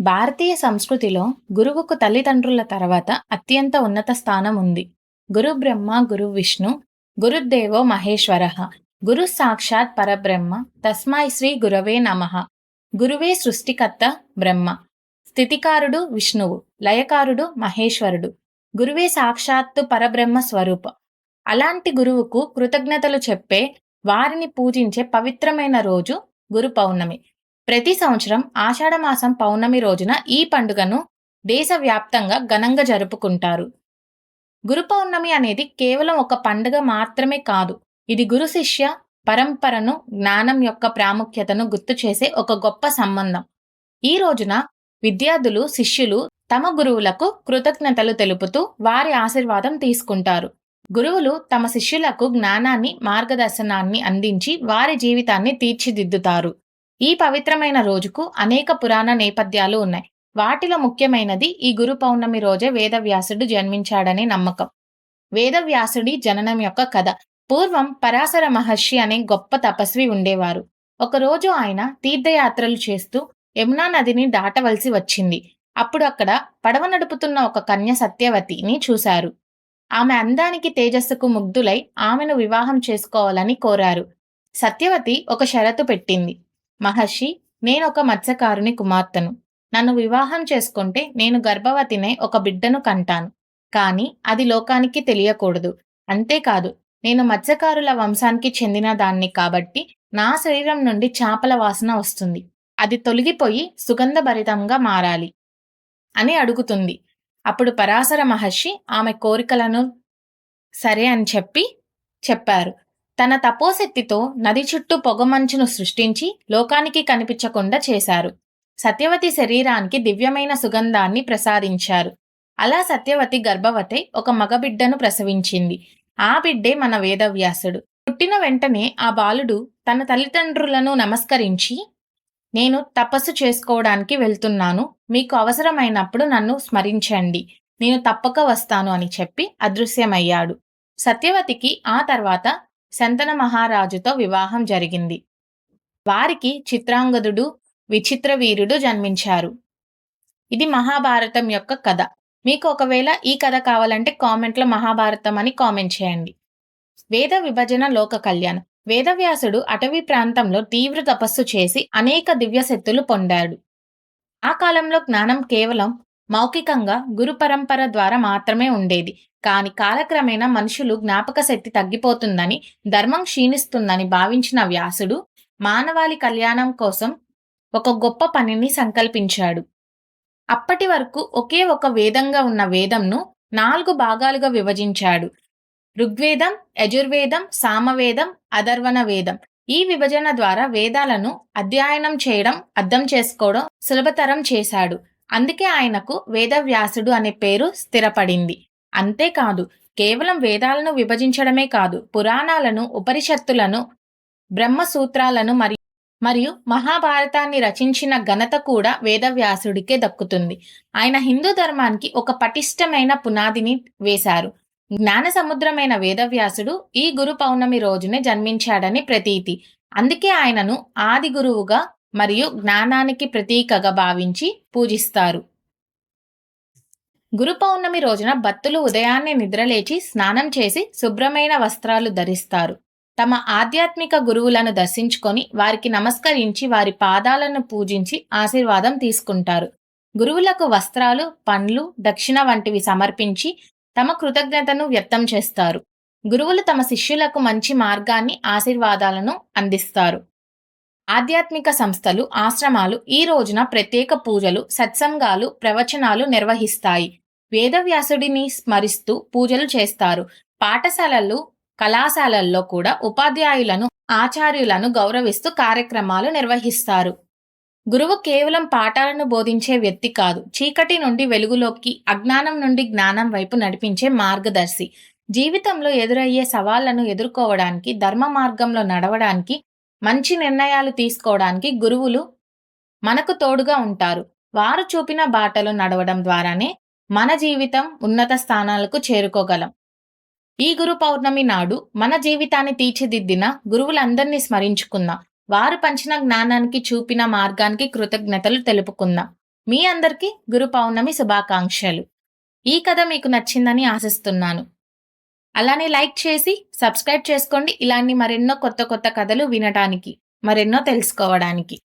భారతీయ సంస్కృతిలో గురువుకు తల్లిదండ్రుల తర్వాత అత్యంత ఉన్నత స్థానం ఉంది. గురు బ్రహ్మ గురు విష్ణు గురుదేవో మహేశ్వర గురు సాక్షాత్ పరబ్రహ్మ తస్మాయ్ శ్రీ గురవే నమ. గురువే సృష్టికర్త బ్రహ్మ. స్థితికారుడు విష్ణువు లయకారుడు మహేశ్వరుడు. గురువే సాక్షాత్తు పరబ్రహ్మ స్వరూప. అలాంటి గురువుకు కృతజ్ఞతలు చెప్పే వారిని పూజించే పవిత్రమైన రోజు గురు పౌర్ణమి. ప్రతి సంవత్సరం ఆషాఢమాసం పౌర్ణమి రోజున ఈ పండుగను దేశవ్యాప్తంగా ఘనంగా జరుపుకుంటారు. గురు పౌర్ణమి అనేది కేవలం ఒక పండుగ మాత్రమే కాదు ఇది గురు శిష్య పరంపరను జ్ఞానం యొక్క ప్రాముఖ్యతను గుర్తు చేసే ఒక గొప్ప సంబంధం. ఈ రోజున విద్యార్థులు శిష్యులు తమ గురువులకు కృతజ్ఞతలు తెలుపుతూ వారి ఆశీర్వాదం తీసుకుంటారు. గురువులు తమ శిష్యులకు జ్ఞానాన్ని మార్గదర్శనాన్ని అందించి వారి జీవితాన్ని తీర్చిదిద్దుతారు. ఈ పవిత్రమైన రోజుకు అనేక పురాణ నేపథ్యాలు ఉన్నాయి. వాటిలో ముఖ్యమైనది ఈ గురు పౌర్ణమి రోజే వేదవ్యాసుడు జన్మించాడనే నమ్మకం. వేదవ్యాసుడి జననం యొక్క కథ. పూర్వం పరాశర మహర్షి అనే గొప్ప తపస్వి ఉండేవారు. ఒకరోజు ఆయన తీర్థయాత్రలు చేస్తూ యమునా నదిని దాటవలసి వచ్చింది. అప్పుడు అక్కడ పడవ నడుపుతున్న ఒక కన్య సత్యవతిని చూశారు. ఆమె అందానికి తేజస్సుకు ముగ్ధులై ఆమెను వివాహం చేసుకోవాలని కోరారు. సత్యవతి ఒక షరతు పెట్టింది. మహర్షి నేను ఒక మత్స్యకారుని కుమార్తెను. నన్ను వివాహం చేసుకుంటే నేను గర్భవతినే ఒక బిడ్డను కంటాను. కానీ అది లోకానికి తెలియకూడదు. అంతేకాదు నేను మత్స్యకారుల వంశానికి చెందిన దాన్ని కాబట్టి నా శరీరం నుండి చేపల వాసన వస్తుంది. అది తొలగిపోయి సుగంధభరితంగా మారాలి అని అడుగుతుంది. అప్పుడు పరాశర మహర్షి ఆమె కోరికలను సరే అని చెప్పి చెప్పారు. తన తపోశక్తితో నది చుట్టూ పొగమంచును సృష్టించి లోకానికి కనిపించకుండా చేశారు. సత్యవతి శరీరానికి దివ్యమైన సుగంధాన్ని ప్రసాదించారు. అలా సత్యవతి గర్భవతి ఒక మగబిడ్డను ప్రసవించింది. ఆ బిడ్డే మన వేదవ్యాసుడు. పుట్టిన వెంటనే ఆ బాలుడు తన తల్లిదండ్రులను నమస్కరించి నేను తపస్సు చేసుకోవడానికి వెళ్తున్నాను. మీకు అవసరమైనప్పుడు నన్ను స్మరించండి. నేను తప్పక వస్తాను అని చెప్పి అదృశ్యమయ్యాడు. సత్యవతికి ఆ తర్వాత శంతన మహారాజుతో వివాహం జరిగింది. వారికి చిత్రాంగదుడు విచిత్ర వీరుడు జన్మించారు. ఇది మహాభారతం యొక్క కథ. మీకు ఒకవేళ ఈ కథ కావాలంటే కామెంట్లో మహాభారతం అని కామెంట్ చేయండి. వేద విభజన లోక కళ్యాణం. వేదవ్యాసుడు అటవీ ప్రాంతంలో తీవ్ర తపస్సు చేసి అనేక దివ్యశక్తులు పొందాడు. ఆ కాలంలో జ్ఞానం కేవలం మౌఖికంగా గురు పరంపర ద్వారా మాత్రమే ఉండేది. కాని కాలక్రమేణా మనుషులు జ్ఞాపక శక్తి తగ్గిపోతుందని ధర్మం క్షీణిస్తుందని భావించిన వ్యాసుడు మానవాళి కళ్యాణం కోసం ఒక గొప్ప పనిని సంకల్పించాడు. అప్పటి వరకు ఒకే ఒక వేదంగా ఉన్న వేదంను నాలుగు భాగాలుగా విభజించాడు. ఋగ్వేదం యజుర్వేదం సామవేదం అధర్వణ వేదం. ఈ విభజన ద్వారా వేదాలను అధ్యయనం చేయడం అర్థం చేసుకోవడం సులభతరం చేశాడు. అందుకే ఆయనకు వేదవ్యాసుడు అనే పేరు స్థిరపడింది. అంతేకాదు కేవలం వేదాలను విభజించడమే కాదు పురాణాలను ఉపనిషత్తులను బ్రహ్మసూత్రాలను మరియు మరియు మహాభారతాన్ని రచించిన ఘనత కూడా వేదవ్యాసుడికే దక్కుతుంది. ఆయన హిందూ ధర్మానికి ఒక పటిష్టమైన పునాదిని వేశారు. జ్ఞాన సముద్రమైన వేదవ్యాసుడు ఈ గురు పౌర్ణమి రోజునే జన్మించాడని ప్రతీతి. అందుకే ఆయనను ఆది గురువుగా మరియు జ్ఞానానికి ప్రతీకగా భావించి పూజిస్తారు. గురు పౌర్ణమి రోజున భక్తులు ఉదయాన్నే నిద్రలేచి స్నానం చేసి శుభ్రమైన వస్త్రాలు ధరిస్తారు. తమ ఆధ్యాత్మిక గురువులను దర్శించుకొని వారికి నమస్కరించి వారి పాదాలను పూజించి ఆశీర్వాదం తీసుకుంటారు. గురువులకు వస్త్రాలు పండ్లు దక్షిణ వంటివి సమర్పించి తమ కృతజ్ఞతను వ్యక్తం చేస్తారు. గురువులు తమ శిష్యులకు మంచి మార్గాన్ని ఆశీర్వాదాలను అందిస్తారు. ఆధ్యాత్మిక సంస్థలు ఆశ్రమాలు ఈ రోజున ప్రత్యేక పూజలు సత్సంగాలు ప్రవచనాలు నిర్వహిస్తాయి. వేదవ్యాసుడిని స్మరిస్తూ పూజలు చేస్తారు. పాఠశాలలు కళాశాలల్లో కూడా ఉపాధ్యాయులను ఆచార్యులను గౌరవిస్తూ కార్యక్రమాలు నిర్వహిస్తారు. గురువు కేవలం పాఠాలను బోధించే వ్యక్తి కాదు చీకటి నుండి వెలుగులోకి అజ్ఞానం నుండి జ్ఞానం వైపు నడిపించే మార్గదర్శి. జీవితంలో ఎదురయ్యే సవాళ్ళను ఎదుర్కోవడానికి ధర్మ మార్గంలో నడవడానికి మంచి నిర్ణయాలు తీసుకోవడానికి గురువులు మనకు తోడుగా ఉంటారు. వారు చూపిన బాటలు నడవడం ద్వారానే మన జీవితం ఉన్నత స్థానాలకు చేరుకోగలం. ఈ గురు పౌర్ణమి నాడు మన జీవితాన్ని తీర్చిదిద్దిన గురువులందరినీ స్మరించుకుందాం. వారు పంచిన జ్ఞానానికి చూపిన మార్గానికి కృతజ్ఞతలు తెలుపుకుందాం. మీ అందరికీ గురు పౌర్ణమి శుభాకాంక్షలు. ఈ కథ మీకు నచ్చిందని ఆశిస్తున్నాను. అలానే లైక్ చేసి సబ్స్క్రైబ్ చేసుకోండి. ఇలాంటి మరెన్నో కొత్త కొత్త కథలు వినటానికి మరెన్నో తెలుసుకోవడానికి.